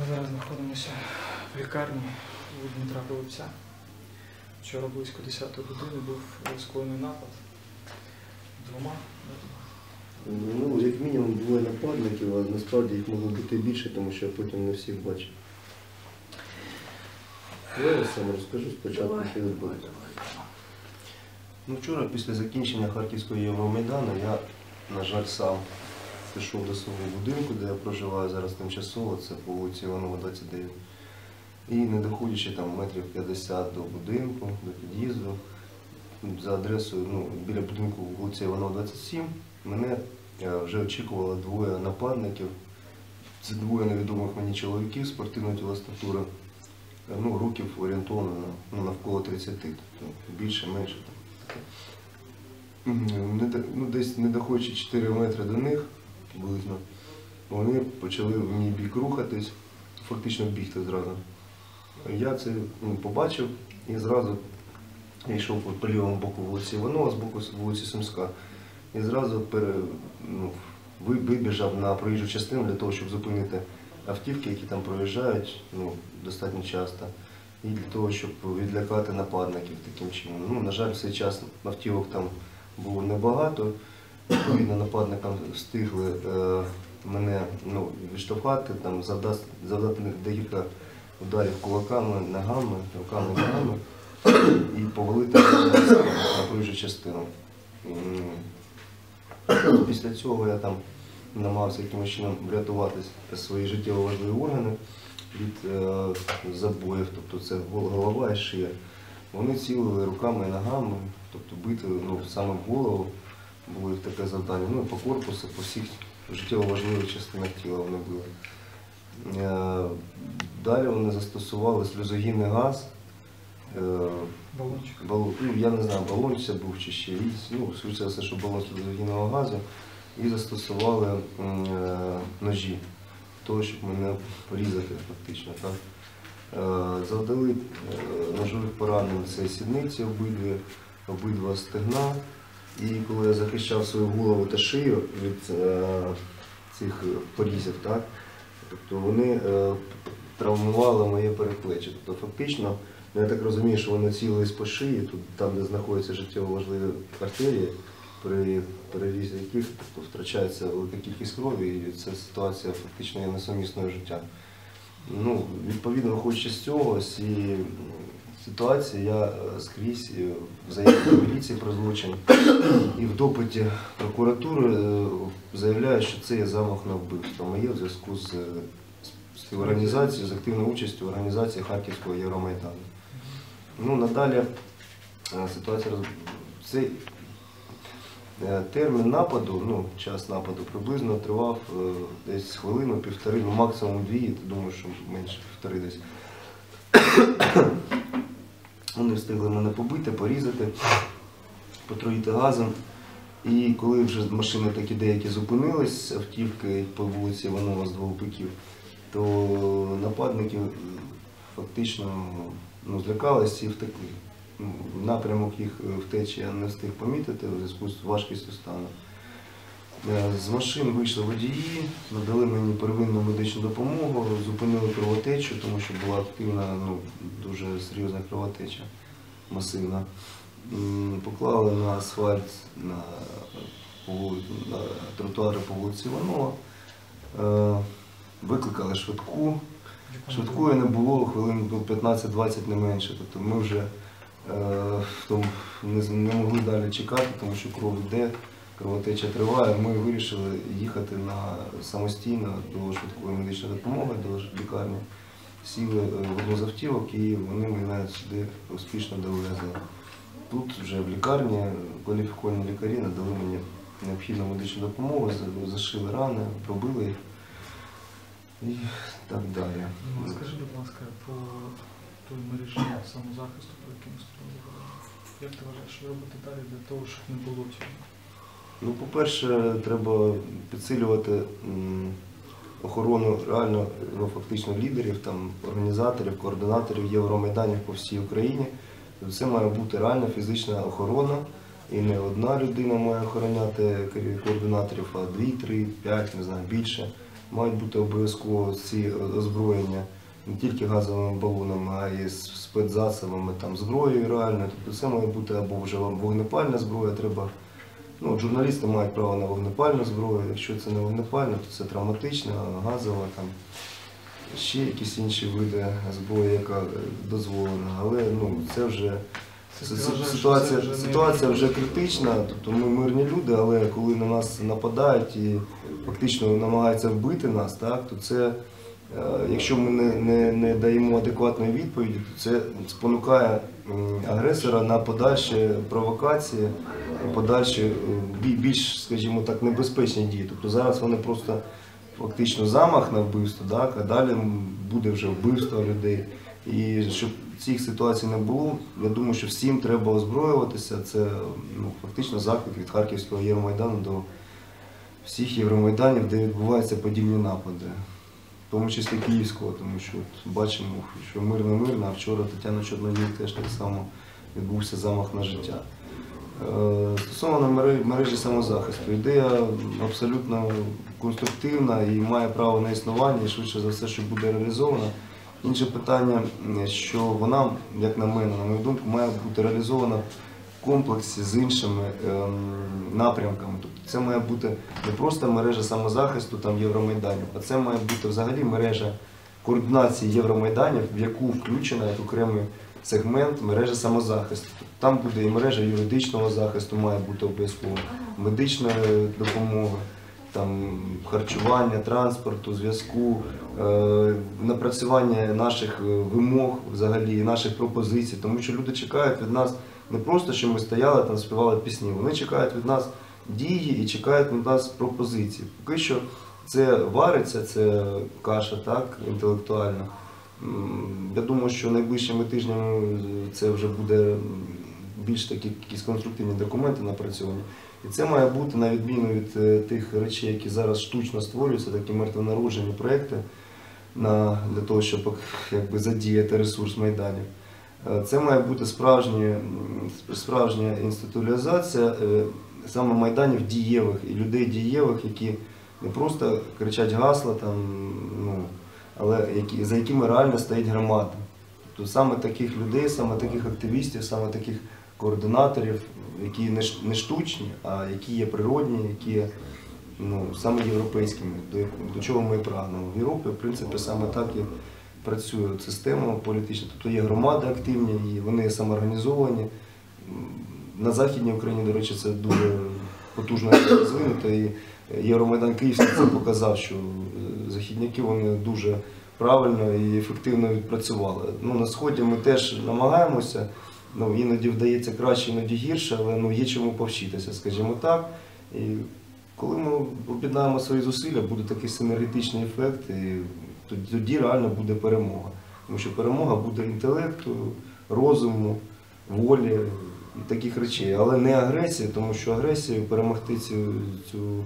Ми зараз знаходимося в лікарні у Дмитра Голубця. Вчора близько 10 години був скоєний напад двома. Ну, як мінімум двоє нападників, а насправді їх могло бути більше, тому що я потім не всіх бачив. Я сам розкажу спочатку, що відбулося. Ну, вчора, після закінчення Харківського Євромайдану, я, на жаль, сам пішов до свого будинку, де я проживаю зараз тимчасово, це по вулиці Іванова, 29. І не доходячи там метрів 50 до будинку, до під'їзду, за адресою ну, біля будинку вулиця Іванова, 27, мене е, вже очікувало двоє нападників. Це двоє невідомих мені чоловіків спортивної тілостатури. Е, Ну, років орієнтовно ну, навколо 30, тобто більше, менше. Там. Мгм, Не, до- ну, десь не доходячи 4 метри до них, приблизно, вони почали в мій бік рухатись, фактично бігти зразу. Я це ну, побачив і зразу йшов по, лівому боку вулиці Іванова, з боку вулиці Сумська. І зразу пере, ну, вибіжав на проїжджу частину для того, щоб зупинити автівки, які там проїжджають ну, достатнььо часто. І для того, щоб відлякати нападників таким чином. Ну, на жаль, в цей час автівок там було небагато. Відповідно, нападникам встигли е, мене ну, відштовхати, там, завдати, завдати декілька ударів кулаками, ногами, руками, ногами і повалити на проїжджу частину. Після цього я там намагався якимось чином врятувати свої життєво важливі органи від е, забоїв, тобто це голова і шия. Вони цілили руками і ногами, тобто бити ну, саме в голову було їх таке завдання. Ну по корпусу, по всіх життєво важливих частинах тіла вони били. Е, Далі вони застосували сльозогінний газ. Е, Балончик. Бал- ну, я не знаю, балон це був чи ще різ, ну, швидше все, що балон сльозогінного газу, і застосували е, ножі того, щоб мене порізати фактично. Так? Завдали ножових поранень це сідниці обидві, обидва стегна. І коли я захищав свою голову та шию від е, цих порізів, так, тобто вони е, травмували моє передплеччя. Тобто фактично, ну, я так розумію, що вони цілились по шиї, тут, там, де знаходяться життєво важливі артерії, при перерізі яких тобто, втрачається велика кількість крові, і ця ситуація фактично є несумісною життям. Ну, відповідно, виходячи з цього, з ситуації, я е, скрізь е, в заяві міліції про злочин і в допиті прокуратури е, заявляю, що це є замах на вбивство моє в зв'язку з, е, з- активною участю в організації Харківського Євромайдану. Ну, надалі е, ситуація роз... цей е, термін нападу, ну, час нападу приблизно тривав е, десь хвилину, півтори, ну максимум дві, я думаю, що менше півтори десь. Вони встигли мене побити, порізати, потруїти газом. І коли вже машини такі деякі зупинились, автівки по вулиці Іванова з двох боків, то нападники фактично ну, злякалися і втекли. Ну, Напрямок їх е, втечі я не встиг помітити у зв'язку з важкістю стану. Е, З машин вийшли водії, надали мені первинну медичну допомогу, зупинили кровотечу, тому що була активна, ну, дуже серйозна кровотеча, масивна. Поклали на асфальт на, на тротуари по вулиці Іванова, Е, викликали швидку. Швидкої не було хвилин ну, 15-20 не менше. Тобто ми вже е, не могли далі чекати, тому що кров йде, кровотеча триває. Ми вирішили їхати на самостійно до швидкої медичної допомоги, до лікарні. Сіли е, в одну з автівок і вони мене сюди успішно довезли. Тут вже в лікарні кваліфіковані лікарі надали мені необхідну медичну допомогу, зашили рани, пробили їх і так далі. Ну, Скажи, будь ласка, по тому рішенню самозахисту, про яке ми. Як ти вважаєш, що робити далі для того, щоб не було цього? Ну, по-перше, треба підсилювати охорону реально ну, фактично лідерів, там, організаторів, координаторів Євромайданів по всій Україні. Це має бути реальна фізична охорона. І не одна людина має охороняти координаторів, а дві, три, п'ять, не знаю, більше. мають бути обов'язково ці озброєння не тільки газовими балонами, а й спецзасобами, там, зброєю реальною. Тобто це має бути або вже вогнепальна зброя, треба. Ну, журналісти мають право на вогнепальну зброю. Якщо це не вогнепальна, то це травматична, газова, там, ще якісь інші види зброї, яка е, дозволена. Але ну, це вже Ситуація, вже ситуація вже критична, тобто ми мирні люди, але коли на нас нападають і фактично намагаються вбити нас, так, то це, якщо ми не, не, не даємо адекватної відповіді, то це спонукає агресора на подальші провокації, подальші е, більш, скажімо так, небезпечні дії. Тобто зараз вони просто фактично замах на вбивство, так, а далі буде вже вбивство людей. І щоб цих ситуацій не було, я думаю, що всім треба озброюватися. Це ну, фактично заклик від Харківського Євромайдану до всіх Євромайданів, де відбуваються подібні напади, тому числі Київського, тому що от бачимо, що мирно мирно, а вчора Тетяна Чорновіл теж так само відбувся замах на життя. Е, Стосовно мережі, самозахисту, ідея абсолютно конструктивна і має право на існування, і швидше за все, що буде реалізована. Інше питання, що вона, як на мене, на мою думку, має бути реалізована комплексі з іншими ем, напрямками. Тобто це має бути не просто мережа самозахисту там Євромайданів, а це має бути взагалі мережа координації Євромайданів, в яку включена як окремий сегмент мережа самозахисту. Тобто Там буде і мережа юридичного захисту, має бути обов'язково, медичної допомоги, там, харчування, транспорту, зв'язку, е, напрацювання наших е, вимог взагалі, наших пропозицій, тому що люди чекають від нас не просто, що ми стояли там, співали пісні, вони чекають від нас дії і чекають від нас пропозиції. Поки що це вариться, це каша так, інтелектуальна. Я думаю, що найближчими тижнями це вже буде більш такі якісь конструктивні документи напрацьовані. І це має бути на відміну від е, тих речей, які зараз штучно створюються, такі мертвонароджені проекти на, для того, щоб якби, задіяти ресурс майданів. Е, Це має бути справжня, справжня інституалізація е, саме майданів дієвих і людей дієвих, які не просто кричать гасла, там, ну, але які, за якими реально стоїть громада. Тобто саме таких людей, саме таких активістів, саме таких координаторів, які не штучні, а які є природні, які є ну, саме європейськими, до, до чого ми прагнемо. В Європі, в принципі, саме так і працює система політична. Тобто є громади активні, і вони самоорганізовані. На Західній Україні, до речі, це дуже потужно розвинуто. І Євромайдан Київський це показав, що західняки вони дуже правильно і ефективно відпрацювали. Ну, на Сході ми теж намагаємося, ну, іноді вдається краще, іноді гірше, але ну, є чому повчитися, скажімо так. І коли ми об'єднаємо свої зусилля, буде такий синергетичний ефект, і тоді- реально буде перемога. Тому що перемога буде інтелекту, розуму, волі і таких речей, але не агресія, тому що агресією перемогти цю, цю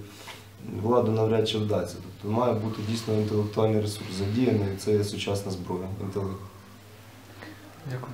владу навряд чи вдасться. Тобто має бути дійсно інтелектуальний ресурс задіяний, це сучасна зброя, інтелект. Дякую.